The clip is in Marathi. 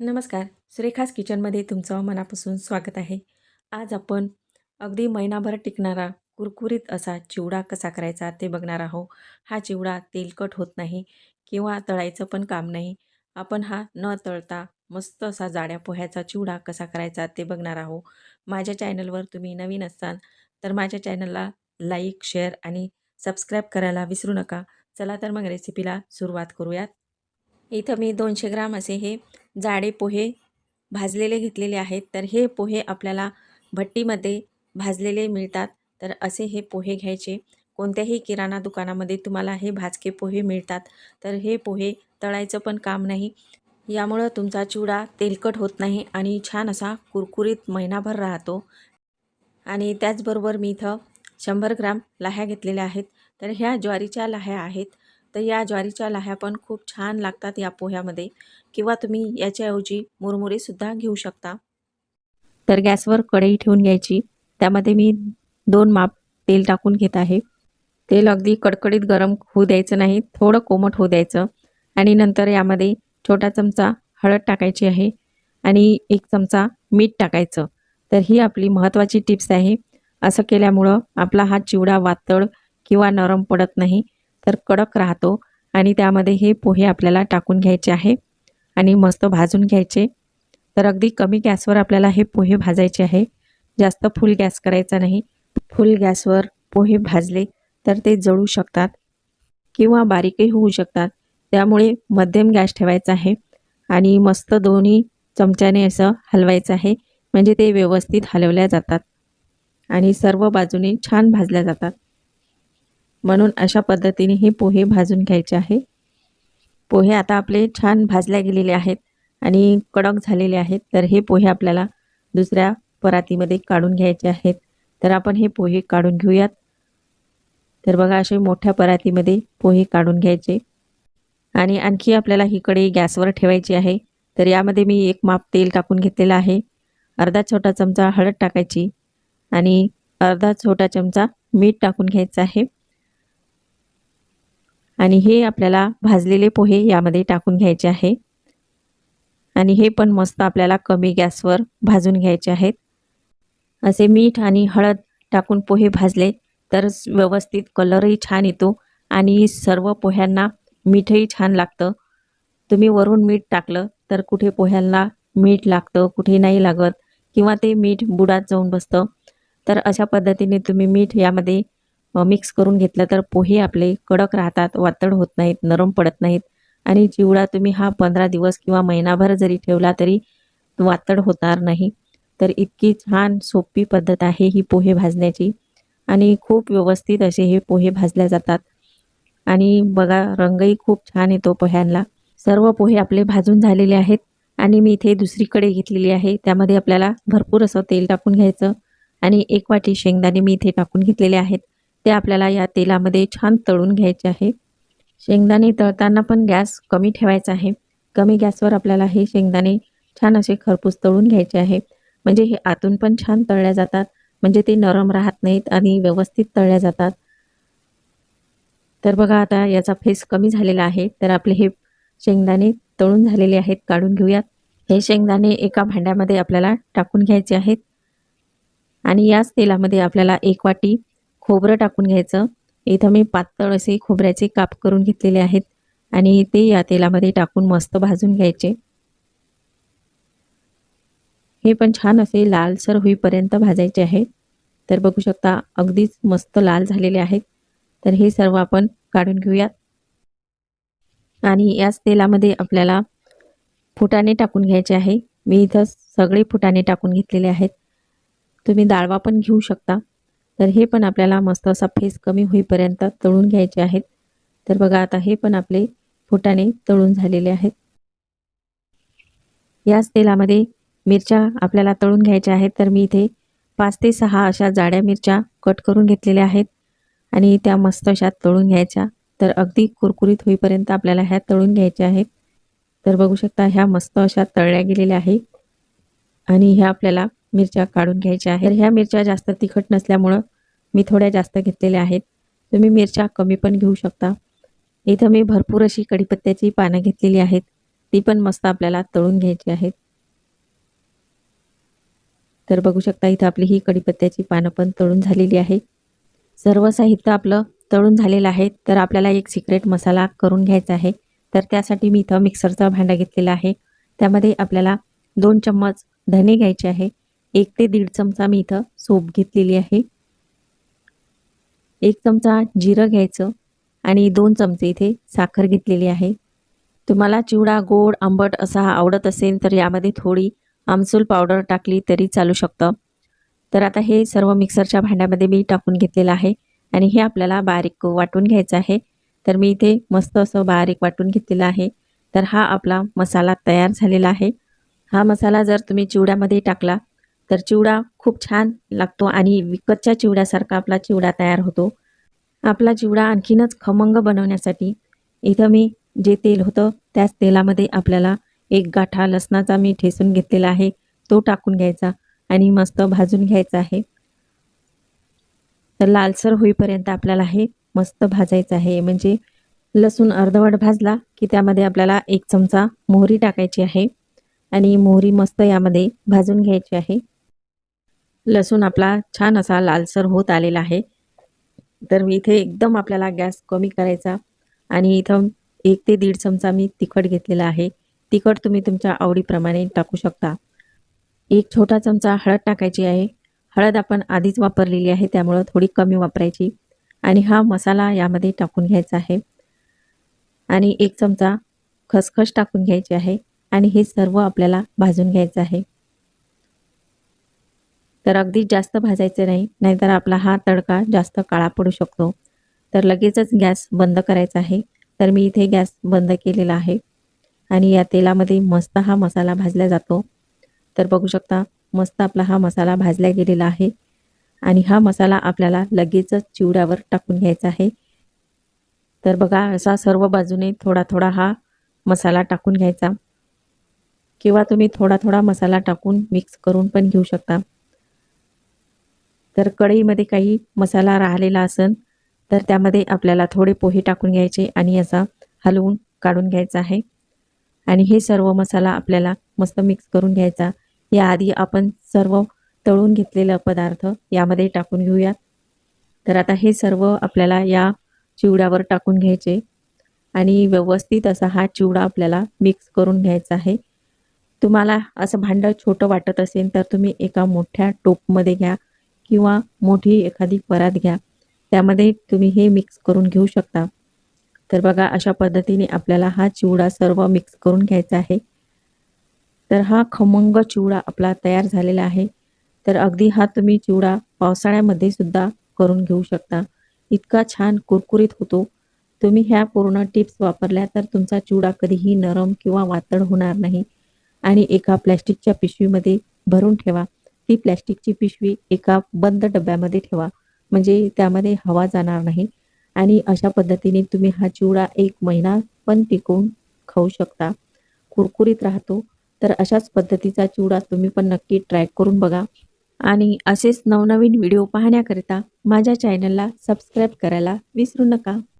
नमस्कार. सुरेखास किचनमध्ये तुमचं मनापासून स्वागत आहे. आज आपण अगदी महिनाभर टिकणारा कुरकुरीत असा चिवडा कसा करायचा ते बघणार आहोत. हा चिवडा तेलकट होत नाही किंवा तळायचं पण काम नाही. आपण हा न तळता मस्त असा जाड्या पोह्याचा चिवडा कसा करायचा ते बघणार आहोत. माझ्या चॅनलवर तुम्ही नवीन असाल तर माझ्या चॅनलला लाईक शेअर आणि सबस्क्राईब करायला विसरू नका. चला तर मग रेसिपीला सुरुवात करूयात. इथं मी दोनशे ग्राम असे हे जाडे पोहे भाजलेले घेतलेले आहेत. तर हे पोहे आपल्याला भट्टीमध्ये भाजलेले मिळतात. तर असे हे पोहे घ्यायचे. कोणत्याही किराणा दुकानामध्ये तुम्हाला हे भाजके पोहे मिळतात. तर हे पोहे तळायचं पण काम नाही. यामुळं तुमचा चिवडा तेलकट होत नाही आणि छान असा कुरकुरीत महिनाभर राहतो. आणि त्याचबरोबर मी इथं शंभर ग्राम लाह्या घेतलेल्या आहेत. तर ह्या ज्वारीच्या लाह्या आहेत. तर या ज्वारीच्या लाह्या पण खूप छान लागतात या पोह्यामध्ये. किंवा तुम्ही याच्याऐवजी मुरमुरेसुद्धा घेऊ शकता. तर गॅसवर कढई ठेवून घ्यायची. त्यामध्ये मी दोन माप तेल टाकून घेत आहे. तेल अगदी कडकडीत गरम होऊ द्यायचं नाही. थोडं कोमट होऊ द्यायचं. आणि नंतर यामध्ये छोटा चमचा हळद टाकायची आहे. आणि एक चमचा मीठ टाकायचं. तर ही आपली महत्त्वाची टिप्स आहे. असं केल्यामुळं आपला हा चिवडा वातळ किंवा नरम पडत नाही. तर कडक राहतो आणि त्यामध्ये हे पोहे आपल्याला टाकून घ्यायचे आहे आणि मस्त भाजून घ्यायचे. तर अगदी कमी गॅसवर आपल्याला हे पोहे भाजायचे आहे. जास्त फुल गॅस करायचा नाही. फुल गॅसवर पोहे भाजले तर ते जळू शकतात किंवा बारीकही होऊ शकतात. त्यामुळे मध्यम गॅस ठेवायचा आहे आणि मस्त दोन्ही चमच्याने असं हलवायचं आहे. म्हणजे ते व्यवस्थित हलवल्या जातात आणि सर्व बाजूने छान भाजल्या जातात. म्हणून अशा पद्धतीने हे पोहे भाजून घ्यायचे आहे. पोहे आता आपले छान भाजल्या गेलेले आहेत आणि कडक झालेले आहेत. तर हे पोहे आपल्याला दुसऱ्या परातीमध्ये काढून घ्यायचे आहेत. तर आपण हे पोहे काढून घेऊयात. तर बघा असे मोठ्या परातीमध्ये पोहे काढून घ्यायचे. आणि आणखी आपल्याला ही गॅसवर ठेवायची आहे. तर यामध्ये मी एक माप तेल टाकून घेतलेलं आहे. अर्धा छोटा चमचा हळद टाकायची आणि अर्धा छोटा चमचा मीठ टाकून घ्यायचं आहे. आणि हे आपल्याला भाजलेले पोहे यामध्ये टाकून घ्यायचे आहे. आणि हे पण मस्त आपल्याला कमी गॅसवर भाजून घ्यायचे आहेत. असे मीठ आणि हळद टाकून पोहे भाजले तर व्यवस्थित कलरही छान येतो आणि सर्व पोह्यांना मीठही छान लागतं. तुम्ही वरून मीठ टाकलं तर कुठे पोह्यांना मीठ लागतं कुठे नाही लागत किंवा ते मीठ बुडात जाऊन बसतं. तर अशा पद्धतीने तुम्ही मीठ यामध्ये मिक्स करून घेतलं तर पोहे आपले कडक राहतात वातड होत नाहीत नरम पडत नाहीत. आणि चिवडा तुम्ही हा पंधरा दिवस किंवा महिनाभर जरी ठेवला तरी वातड होणार नाही. तर इतकी छान सोपी पद्धत आहे ही पोहे भाजण्याची. आणि खूप व्यवस्थित असे हे पोहे भाजले जातात. आणि बघा रंगही खूप छान येतो पोह्यांना सर्व पोहे आपले भाजून झालेले आहेत आणि मी इथे दुसरीकडे घेतलेली आहे. त्यामध्ये आपल्याला भरपूर असं तेल टाकून घ्यायचं आणि एक वाटी शेंगदाणे मी इथे टाकून घेतलेले आहेत. ते आपल्याला या तेलामध्ये छान तळून घ्यायचे आहे. शेंगदाणे तळताना पण गॅस कमी ठेवायचा आहे. कमी गॅसवर आपल्याला हे शेंगदाणे छान असे खरपूस तळून घ्यायचे आहे. म्हणजे हे आतून पण छान तळल्या जातात. म्हणजे ते नरम राहत नाहीत आणि व्यवस्थित तळल्या जातात. तर बघा आता याचा फेस कमी झालेला आहे. तर आपले हे शेंगदाणे तळून झालेले आहेत. काढून घेऊयात. हे शेंगदाणे एका भांड्यामध्ये आपल्याला टाकून घ्यायचे आहेत. आणि याच तेलामध्ये आपल्याला एक वाटी खोबरं टाकून घ्यायचं. इथं मी पातळ असे खोबऱ्याचे काप करून घेतलेले आहेत आणि ते या तेलामध्ये टाकून मस्त भाजून घ्यायचे. हे पण छान असे लालसर होईपर्यंत भाजायचे आहे. तर बघू शकता अगदीच मस्त लाल झालेले आहेत. तर हे सर्व आपण काढून घेऊयात. आणि याच तेलामध्ये आपल्याला फुटाणे टाकून घ्यायचे आहे. मी इथं सगळे फुटाणे टाकून घेतलेले आहेत. तुम्ही डाळवा पण घेऊ शकता. तर हे पण आपल्याला मस्त असा फेस कमी होईपर्यंत तळून घ्यायचे आहेत. तर बघा आता हे पण आपले फुटाने तळून झालेले आहेत. याच तेलामध्ये मिरच्या आपल्याला तळून घ्यायच्या आहेत. तर मी इथे पाच ते सहा अशा जाड्या मिरच्या कट करून घेतलेल्या आहेत. आणि त्या मस्त अशा तळून घ्यायच्या. तर अगदी कुरकुरीत होईपर्यंत आपल्याला ह्या तळून घ्यायच्या आहेत. तर बघू शकता ह्या मस्त अशा तळल्या गेलेल्या आहे आणि ह्या आपल्याला मिरच्या काढून घ्यायच्या आहेत. ह्या मिरच्या जास्त तिखट नसल्यामुळं मी थोड्या जास्त घेतलेल्या आहेत. तुम्ही मिरच्या कमी पण घेऊ शकता. इथं मी भरपूर अशी कढीपत्त्याची पानं घेतलेली आहेत. ती पण मस्त आपल्याला तळून घ्यायची आहेत. तर बघू शकता इथं आपली ही कढीपत्त्याची पानं पण तळून झालेली आहे. सर्व साहित्य आपलं तळून झालेलं आहे. तर आपल्याला एक सिक्रेट मसाला करून घ्यायचा आहे. तर त्यासाठी मी इथं मिक्सरचा भांडा घेतलेला आहे. त्यामध्ये आपल्याला दोन चम्मच धने घ्यायचे आहे. एक ते दीड चमचा मी इथं सोप घेतलेली आहे. एक चमचा जिरं घ्यायचं आणि दोन चमचे इथे साखर घेतलेली आहे. तुम्हाला चिवडा गोड आंबट असा आवडत असेल तर यामध्ये थोडी आमसूल पावडर टाकली तरी चालू शकतं. तर आता हे सर्व मिक्सरच्या भांड्यामध्ये मी टाकून घेतलेलं आहे आणि हे आपल्याला बारीक वाटून घ्यायचं आहे. तर मी इथे मस्त असं बारीक वाटून घेतलेलं आहे. तर हा आपला मसाला तयार झालेला आहे. हा मसाला जर तुम्ही चिवड्यामध्ये टाकला तर चिवडा खूप छान लागतो आणि विकतच्या चिवड्यासारखा आपला चिवडा तयार होतो. आपला चिवडा आणखीनच खमंग बनवण्यासाठी इथं मी जे तेल होतं त्याच तेलामध्ये आपल्याला एक गाठा लसणाचा मी ठेसून घेतलेला आहे तो टाकून घ्यायचा आणि मस्त भाजून घ्यायचा आहे. तर लालसर होईपर्यंत आपल्याला हे मस्त भाजायचं आहे. म्हणजे लसूण अर्धवट भाजला की त्यामध्ये आपल्याला एक चमचा मोहरी टाकायची आहे आणि मोहरी मस्त यामध्ये भाजून घ्यायची आहे. लसूण आपला छान असा लालसर होत आलेला आहे. तर मी इथे एकदम आपल्याला गॅस कमी करायचा आणि इथं एक ते दीड चमचा मी तिखट घेतलेला आहे. तिखट तुम्ही तुमच्या आवडीप्रमाणे टाकू शकता. एक छोटा चमचा हळद टाकायची आहे. हळद आपण आधीच वापरलेली आहे त्यामुळं थोडी कमी वापरायची. आणि हा मसाला यामध्ये टाकून घ्यायचा आहे. आणि एक चमचा खसखस टाकून घ्यायची आहे. आणि हे सर्व आपल्याला भाजून घ्यायचं आहे. तर अगदी जास्त भाजायचे नाही नाहीतर आपला हा तडका जास्त काळा पडू शकतो. तर लगेचच गॅस बंद करायचा आहे. तर मी इथे गॅस बंद केलेला आहे आणि या तेलामध्ये मस्त हा मसाला भाजला जातो. तर बघू शकता मस्त आपला हा मसाला भाजला गेलेला आहे आणि हा मसाला आपल्याला लगेचच चिवड्यावर टाकून घ्यायचा आहे. तर बघा असा सर्व बाजूने थोडा थोडा हा मसाला टाकून घ्यायचा. किंवा तुम्ही थोडा थोडा मसाला टाकून मिक्स करून पण घेऊ शकता. तर कढईमध्ये काही मसाला राहिलेला असेल तर त्यामध्ये आपल्याला थोडे पोहे टाकून घ्यायचे आणि याचा हलवून काढून घ्यायचा आहे. आणि हे सर्व मसाला आपल्याला मस्त मिक्स करून घ्यायचा. याआधी आपण सर्व तळून घेतलेलं पदार्थ यामध्ये टाकून घेऊयात. तर आता हे सर्व आपल्याला या चिवड्यावर टाकून घ्यायचे. आणि व्यवस्थित असा हा चिवडा आपल्याला मिक्स करून घ्यायचा आहे. तुम्हाला असं भांडं छोटं वाटत असेल तर तुम्ही एका मोठ्या टोपमध्ये घ्या. किंवा मोठी एखादी परात घ्या. त्यामध्ये तुम्ही हे मिक्स करून घेऊ शकता. तर बघा अशा पद्धतीने आपल्याला हा चिवडा सर्व मिक्स करून घ्यायचा आहे. तर हा खमंग चिवडा आपला तयार झालेला आहे. तर अगदी हा तुम्ही चिवडा पावसाळ्यामध्ये सुद्धा करून घेऊ शकता. इतका छान कुरकुरीत होतो. तुम्ही ह्या पूर्ण टिप्स वापरल्या तर तुमचा चिवडा कधीही नरम किंवा वातड होणार नाही. आणि एका प्लॅस्टिकच्या पिशवीमध्ये भरून ठेवा. ती प्लॅस्टिकची पिशवी एका बंद डब्यामध्ये ठेवा. म्हणजे त्यामध्ये हवा जाणार नाही. आणि अशा पद्धतीने तुम्ही हा चिवडा एक महिना पण टिकवून खाऊ शकता. कुरकुरीत राहतो. तर अशाच पद्धतीचा चिवडा तुम्ही पण नक्की ट्राय करून बघा. आणि असेच नवनवीन व्हिडिओ पाहण्याकरिता माझ्या चॅनलला सबस्क्राईब करायला विसरू नका.